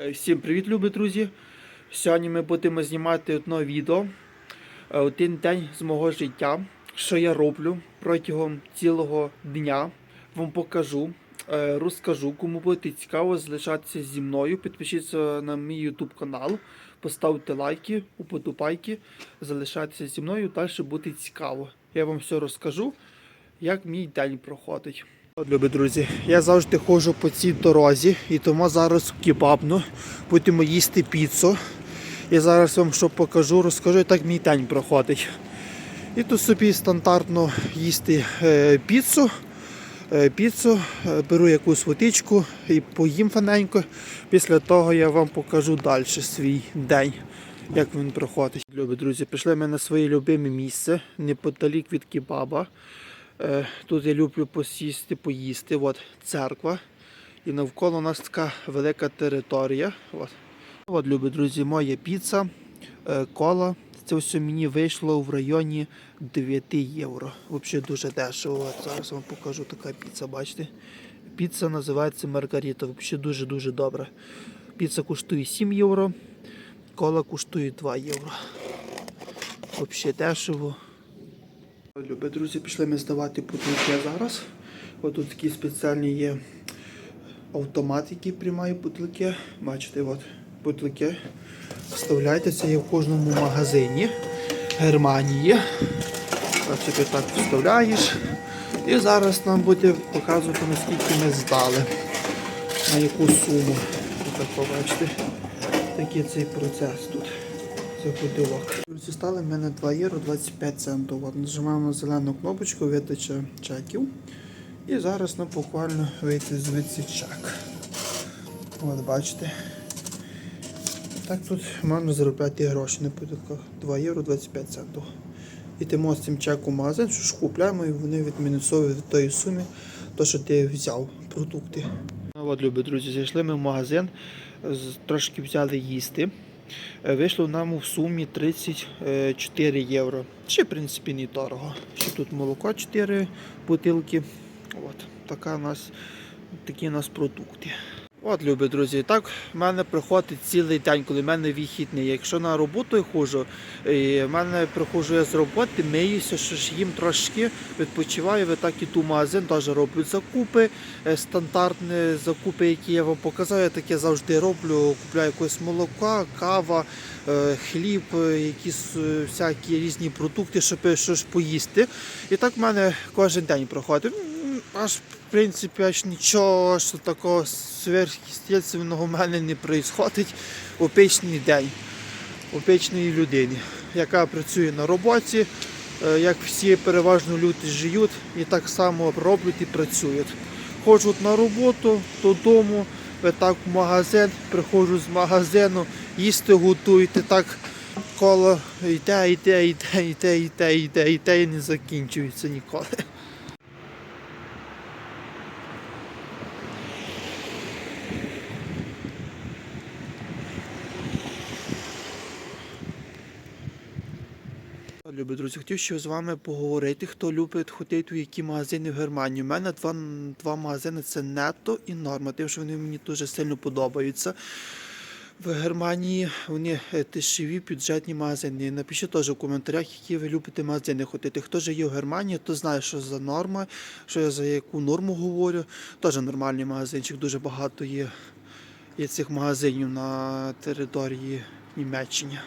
Е, Всім привіт, любі друзі! Сьогодні ми будемо знімати одне відео. е, Один день з мого життя, що я роблю протягом цілого дня. Вам покажу, е, розкажу. Кому буде цікаво, залишатися зі мною. Підпишіться на мій YouTube канал, поставте лайки, уподобайки, залишайтеся зі мною, далі буде цікаво. Я вам все розкажу, як мій день проходить. От, любі друзі, я завжди ходжу по цій дорозі і тому зараз кебабну будемо їсти піцу. І зараз вам що покажу, розкажу, як мій день проходить. І тут собі стандартно їсти е, піцу. Е, піцу, е, беру якусь водичку і поїм фаненько. Після того я вам покажу далі свій день, як він проходить. Любі друзі, прийшли ми на своє любиме місце, неподалік від кебаба. Е, Тут я люблю посісти, поїсти. От церква. І навколо у нас така велика територія. От, От любі друзі, моя піца, е, кола. Це все мені вийшло в районі 9 євро. Взагалі дуже дешево. От зараз вам покажу така піца, бачите? Піца називається Маргарита. Взагалі дуже-дуже добра. Піца коштує 7 євро, кола коштує 2 євро. Взагалі дешево. Любі друзі, пішли ми здавати бутилки зараз. Ось тут такі спеціальні є автомат, який приймає бутилки. Бачите, от бутилки. Вставляйте, це є в кожному магазині Германії. От так вставляєш. І зараз нам буде показувати, наскільки ми здали, на яку суму. Так побачите, такий цей процес тут. Поділок. Друзі, стали в мене 2 євро 25 центів. Нажимаємо на зелену кнопочку видача чеків. І зараз нам буквально вийти звідси чек. От бачите. Так тут можна заробляти гроші на поділках. 2 євро 25 центів. Йдемо з цим чеком в магазин, що ж купляємо і вони відмінусовують від тої суми, то що ти взяв продукти. Ну, от, любі друзі, зайшли ми в магазин, трошки взяли їсти. Е, Вийшло нам в сумі 34 євро. Ще, в принципі, не дорого. Ще тут молоко 4 бутилки. От, така у нас, такі у нас продукти. От, любі друзі, так в мене приходить цілий день, коли в мене вихідний. Якщо на роботу я ходжу, і в мене приходжу я з роботи, миюся, що ж їм трошки відпочиваю, ви так іду в магазин, теж роблю закупи, е, стандартні закупи, які я вам показав, я таке завжди роблю. Купляю якось молока, кава, е, хліб, е, якісь всякі різні продукти, щоб щось поїсти. І так в мене кожен день проходить. Аж в принципі аж нічого що такого сверхъестественного в мене не відбувається у печний день у печної людини, яка працює на роботі, е, як всі переважно люди живуть і так само роблять і працюють. Ходжуть на роботу, додому, так в магазин, приходжу з магазину, їсти готують, і так коло йде, йде, йде, йде, йде, йде, йде і не закінчується ніколи. Любі друзі, хотів ще з вами поговорити, хто любить ходити у які магазини в Германії. У мене два, два магазини це Нетто і Норма, тим, що вони мені дуже сильно подобаються. В Германії вони е, дешеві бюджетні магазини. Напишіть теж в коментарях, які ви любите магазини ходити. Хто же є в Германії, то знає, що за норма, що я за яку норму говорю. Теж нормальний магазинчик, дуже багато є, є цих магазинів на території Німеччини.